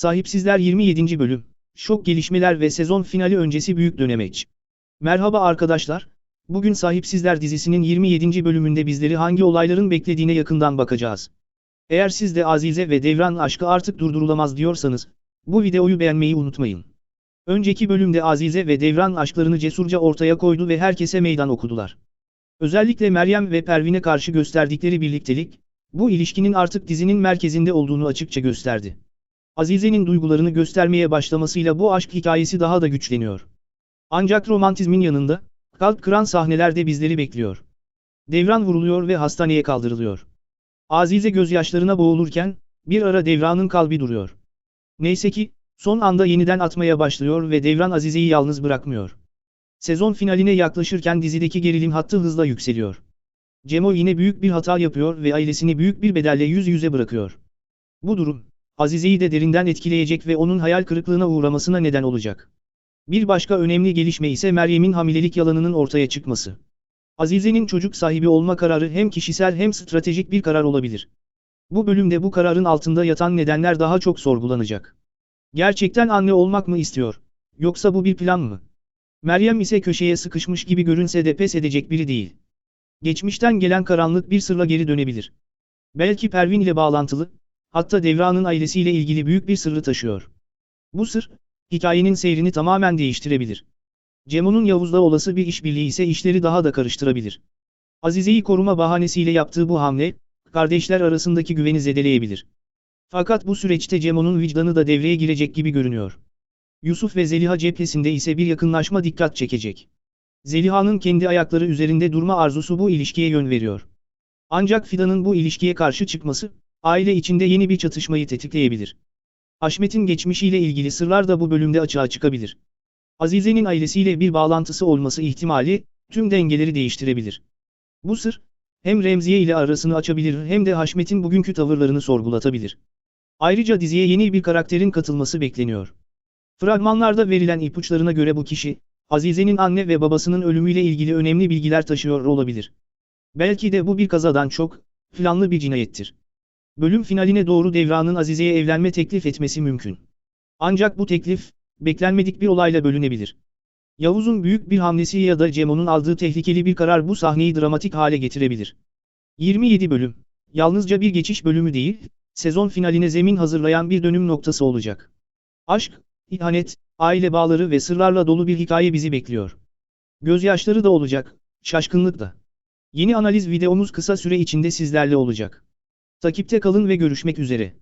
Sahipsizler 27. bölüm. Şok gelişmeler ve sezon finali öncesi büyük dönemeç. Merhaba arkadaşlar. Bugün Sahipsizler dizisinin 27. bölümünde bizleri hangi olayların beklediğine yakından bakacağız. Eğer siz de Azize ve Devran aşkı artık durdurulamaz diyorsanız, bu videoyu beğenmeyi unutmayın. Önceki bölümde Azize ve Devran aşklarını cesurca ortaya koydu ve herkese meydan okudular. Özellikle Meryem ve Pervin'e karşı gösterdikleri birliktelik, bu ilişkinin artık dizinin merkezinde olduğunu açıkça gösterdi. Azize'nin duygularını göstermeye başlamasıyla bu aşk hikayesi daha da güçleniyor. Ancak romantizmin yanında, kalp kıran sahneler de bizleri bekliyor. Devran vuruluyor ve hastaneye kaldırılıyor. Azize gözyaşlarına boğulurken, bir ara Devran'ın kalbi duruyor. Neyse ki, son anda yeniden atmaya başlıyor ve Devran Azize'yi yalnız bırakmıyor. Sezon finaline yaklaşırken dizideki gerilim hattı hızla yükseliyor. Cemo yine büyük bir hata yapıyor ve ailesini büyük bir bedelle yüz yüze bırakıyor. Bu durum, Azize'yi de derinden etkileyecek ve onun hayal kırıklığına uğramasına neden olacak. Bir başka önemli gelişme ise Meryem'in hamilelik yalanının ortaya çıkması. Azize'nin çocuk sahibi olma kararı hem kişisel hem stratejik bir karar olabilir. Bu bölümde bu kararın altında yatan nedenler daha çok sorgulanacak. Gerçekten anne olmak mı istiyor? Yoksa bu bir plan mı? Meryem ise köşeye sıkışmış gibi görünse de pes edecek biri değil. Geçmişten gelen karanlık bir sırla geri dönebilir. Belki Pervin ile bağlantılı, hatta Devran'ın ailesiyle ilgili büyük bir sırrı taşıyor. Bu sır, hikayenin seyrini tamamen değiştirebilir. Cemo'nun Yavuz'la olası bir işbirliği ise işleri daha da karıştırabilir. Azize'yi koruma bahanesiyle yaptığı bu hamle, kardeşler arasındaki güveni zedeleyebilir. Fakat bu süreçte Cemo'nun vicdanı da devreye girecek gibi görünüyor. Yusuf ve Zeliha cephesinde ise bir yakınlaşma dikkat çekecek. Zeliha'nın kendi ayakları üzerinde durma arzusu bu ilişkiye yön veriyor. Ancak Fidan'ın bu ilişkiye karşı çıkması, aile içinde yeni bir çatışmayı tetikleyebilir. Haşmet'in geçmişiyle ilgili sırlar da bu bölümde açığa çıkabilir. Azize'nin ailesiyle bir bağlantısı olması ihtimali, tüm dengeleri değiştirebilir. Bu sır, hem Remziye ile arasını açabilir hem de Haşmet'in bugünkü tavırlarını sorgulatabilir. Ayrıca diziye yeni bir karakterin katılması bekleniyor. Fragmanlarda verilen ipuçlarına göre bu kişi, Azize'nin anne ve babasının ölümüyle ilgili önemli bilgiler taşıyor olabilir. Belki de bu bir kazadan çok, planlı bir cinayettir. Bölüm finaline doğru Devran'ın Azize'ye evlenme teklif etmesi mümkün. Ancak bu teklif, beklenmedik bir olayla bölünebilir. Yavuz'un büyük bir hamlesi ya da Cemo'nun aldığı tehlikeli bir karar bu sahneyi dramatik hale getirebilir. 27 bölüm. Yalnızca bir geçiş bölümü değil, sezon finaline zemin hazırlayan bir dönüm noktası olacak. Aşk, ihanet, aile bağları ve sırlarla dolu bir hikaye bizi bekliyor. Gözyaşları da olacak, şaşkınlık da. Yeni analiz videomuz kısa süre içinde sizlerle olacak. Takipte kalın ve görüşmek üzere.